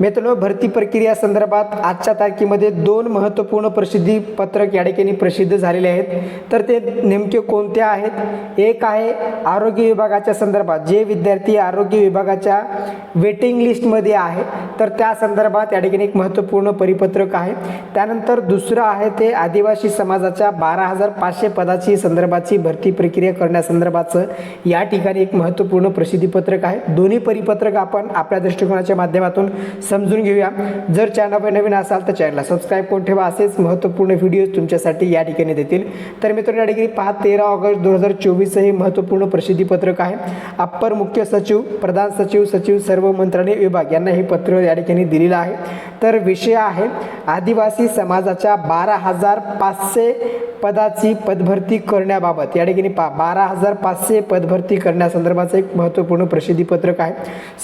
मित्रांनो भरती प्रक्रिया संदर्भात आजच्या तारखेमध्ये दोन महत्त्वपूर्ण प्रसिद्धी पत्रक या ठिकाणी प्रसिद्ध झालेले आहेत. तर ते नेमके कोणते आहेत? एक आहे आरोग्य विभागाच्या संदर्भात. जे विद्यार्थी आरोग्य विभागाच्या वेटिंग लिस्टमध्ये आहे तर त्या संदर्भात या ठिकाणी एक महत्त्वपूर्ण परिपत्रक आहे. त्यानंतर दुसरं आहे ते आदिवासी समाजाच्या बारा हजार पाचशे पदाची संदर्भाची भरती प्रक्रिया करण्यासंदर्भाचं या ठिकाणी एक महत्त्वपूर्ण प्रसिद्धीपत्रक आहे. दोन्ही परिपत्रक आपण आपल्या दृष्टिकोनाच्या माध्यमातून समजून घेऊया. जर चॅनलवर नवीन असाल तर चॅनलला सबस्क्राईब करून ठेवा. असेच महत्त्वपूर्ण व्हिडिओज तुमच्यासाठी या ठिकाणी देतील. तर मित्रांनो या ठिकाणी पहा तेरा ऑगस्ट दोन हजार चोवीस हे महत्त्वपूर्ण प्रसिद्धीपत्रक आहे. अप्पर मुख्य सचिव प्रधान सचिव सचिव सर्व मंत्रालय विभाग यांना हे पत्र या ठिकाणी दिलेलं आहे. तर विषय आहे आदिवासी समाजाच्या बारा हजार पाचशे पदाची पदभरती करण्याबाबत. या ठिकाणी पा बारा हजार पाचशे पदभरती करण्यासंदर्भाचं एक महत्त्वपूर्ण प्रसिद्धीपत्रक आहे.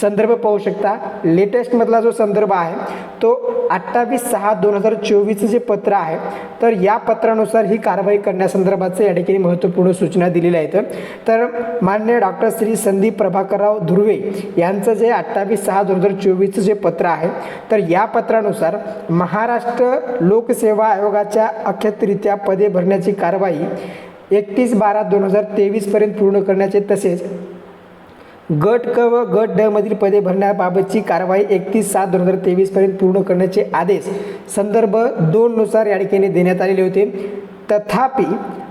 संदर्भ पाहू शकता. लेटेस्टमधला जो संदर्भ आहे तो अठ्ठावीस सहा दोन हजार चोवीसचं जे पत्र आहे तर या पत्रानुसार ही कारवाई करण्यासंदर्भाचं या ठिकाणी महत्त्वपूर्ण सूचना दिलेल्या आहेत. तर मान्य डॉक्टर श्री संदीप प्रभाकरराव धुर्वे यांचं जे अठ्ठावीस सहा दोन हजार चोवीसचं जे पत्र आहे तर या पत्रानुसार महाराष्ट्र लोकसेवा आयोगाच्या अख्यातरित्या पदे करण्याची कारवाई एकतीस बारा दोन हजार तेवीसपर्यंत पूर्ण करण्याचे तसेच गट क व गट ड मधील पदे भरण्याबाबतची कारवाई एकतीस सात दोन हजार तेवीसपर्यंत पूर्ण करण्याचे आदेश संदर्भ दोननुसार या ठिकाणी देण्यात आलेले होते. तथापि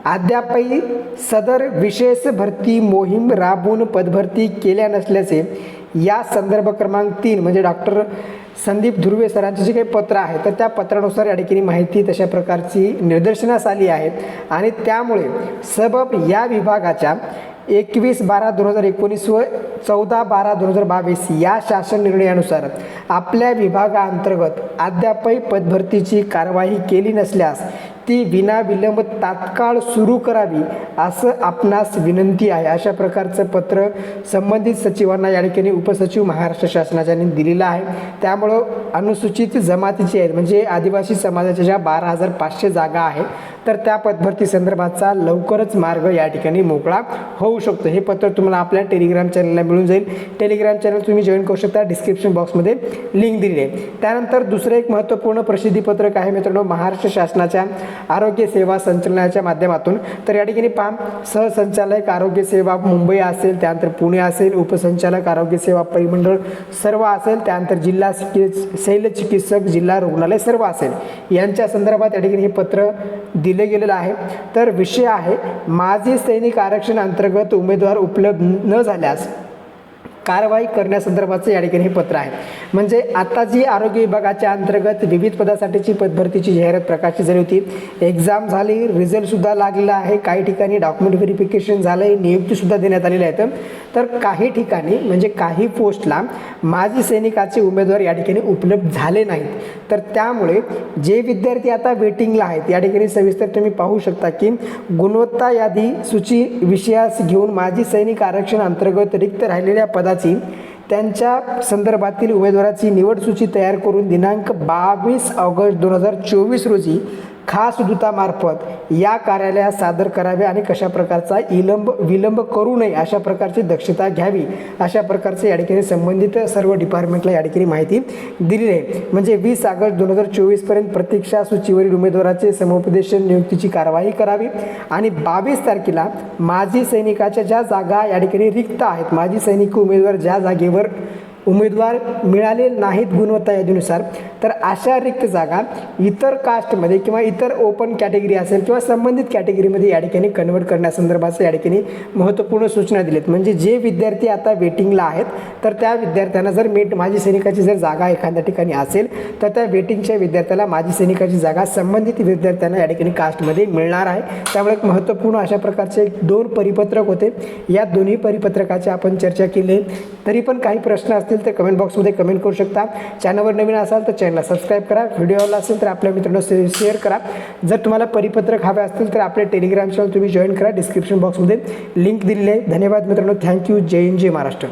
अद्यापही सदर विशेष भरती मोहीम राबवून पदभरती केल्या नसल्याचे या संदर्भ क्रमांक तीन म्हणजे डॉक्टर संदीप धुर्वे सरांचे जे काही पत्र आहे तर त्या पत्रानुसार या ठिकाणी माहिती तशा प्रकारची निदर्शनास आली आहेत आणि त्यामुळे सबब या विभागाच्या एकवीस बारा दोन हजार एकोणीस व चौदा बारा दोन हजार बावीस या शासन निर्णयानुसार आपल्या विभागाअंतर्गत अद्यापही पदभरतीची कारवाई केली नसल्यास ती विनाविलंब तात्काळ सुरू करावी असं आपणास विनंती आहे. अशा प्रकारचं पत्र संबंधित सचिवांना या ठिकाणी उपसचिव महाराष्ट्र शासनाच्याने दिलेलं आहे. त्यामुळं अनुसूचित जमातीचे आहेत म्हणजे आदिवासी समाजाच्या ज्या बारा हजार पाचशे जागा आहेत तर त्या पदभरती संदर्भाचा लवकरच मार्ग या ठिकाणी मोकळा होऊ शकतो. हे पत्र तुम्हाला आपल्या टेलिग्राम चॅनलला मिळून जाईल. टेलिग्राम चॅनल तुम्ही जॉईन करू शकता. डिस्क्रिप्शन बॉक्समध्ये लिंक दिली आहे. त्यानंतर दुसरं एक महत्त्वपूर्ण प्रसिद्धीपत्रक आहे मित्रांनो महाराष्ट्र शासनाच्या आरोग्य सेवा संचलनाच्या माध्यमातून. तर या ठिकाणी पहा सहसंचालक आरोग्य सेवा मुंबई असेल त्यानंतर पुणे असेल उपसंचालक आरोग्य सेवा परिमंडळ सर्व असेल त्यानंतर जिल्हा चिकित्स शैलचिकित्सक जिल्हा रुग्णालय सर्व असेल. यांच्या संदर्भात या ठिकाणी हे पत्र दिले गेलेलं आहे. तर विषय आहे माजी सैनिक आरक्षण अंतर्गत उमेदवार उपलब्ध न झाल्यास कारवाई करण्यासंदर्भाचं या ठिकाणी हे पत्र आहे. म्हणजे आता जी आरोग्य विभागाच्या अंतर्गत विविध पदासाठीची पदभरतीची जाहिरात प्रकाशित झाली होती. एक्झाम झाली रिझल्टसुद्धा लागलेला आहे. काही ठिकाणी डॉक्युमेंट व्हेरिफिकेशन झालं आहे नियुक्तीसुद्धा देण्यात आलेली आहेत. तर काही ठिकाणी म्हणजे काही पोस्टला माजी सैनिकाचे उमेदवार या ठिकाणी उपलब्ध झाले नाहीत. तर त्यामुळे जे विद्यार्थी आता वेटिंगला आहेत या ठिकाणी सविस्तर तुम्ही पाहू शकता की गुणवत्ता यादी सूची विषयास घेऊन माजी सैनिक आरक्षण अंतर्गत रिक्त राहिलेल्या पदाची त्यांच्या संदर्भातील उमेदवाराची निवड सूची तयार करून दिनांक बावीस ऑगस्ट दोन हजार चोवीस रोजी खास दूतामार्फत या कार्यालयात सादर करावे आणि कशा प्रकारचा विलंब विलंब करू नये अशा प्रकारची दक्षता घ्यावी अशा प्रकारचे या ठिकाणी संबंधित सर्व डिपार्टमेंटला या ठिकाणी माहिती दिली आहे. म्हणजे वीस ऑगस्ट दोन हजार चोवीसपर्यंत प्रतीक्षा सूचीवरील उमेदवाराचे समुपदेशन नियुक्तीची कारवाई करावी आणि बावीस तारखेला माजी सैनिकाच्या ज्या जागा या ठिकाणी रिक्त आहेत माजी सैनिक उमेदवार ज्या जागेवर उमेदवार मिळाले नाहीत गुणवत्ता यादीनुसार तर अशा रिक्त जागा इतर कास्टमध्ये किंवा इतर ओपन कॅटेगरी असेल किंवा संबंधित कॅटेगरीमध्ये या ठिकाणी कन्वर्ट करण्यासंदर्भाचं या ठिकाणी महत्त्वपूर्ण सूचना दिलीत. म्हणजे जे विद्यार्थी आता वेटिंगला आहेत तर त्या विद्यार्थ्यांना जर मेट माजी सैनिकाची जर जागा एखाद्या ठिकाणी असेल तर त्या वेटिंगच्या विद्यार्थ्याला माजी सैनिकाची जागा संबंधित विद्यार्थ्यांना या ठिकाणी कास्टमध्ये मिळणार आहे. त्यामुळे एक महत्त्वपूर्ण अशा प्रकारचे दोन परिपत्रक होते. या दोन्ही परिपत्रकाची आपण चर्चा केली. तरी पण काही प्रश्न असतील तर कमेंट बॉक्समध्ये कमेंट करू शकता. चॅनलवर नवीन असाल तर चॅनलला सबस्क्राईब करा. व्हिडिओ आवडला असेल तर आपल्या मित्रांनो शेअर करा. जर तुम्हाला परिपत्रक हवे असतील तर आपल्या टेलिग्राम चॅनल तुम्ही जॉईन करा. डिस्क्रिप्शन बॉक्समध्ये लिंक दिलेली आहे. धन्यवाद मित्रांनो. Thank you Jai Hind Jai Maharashtra.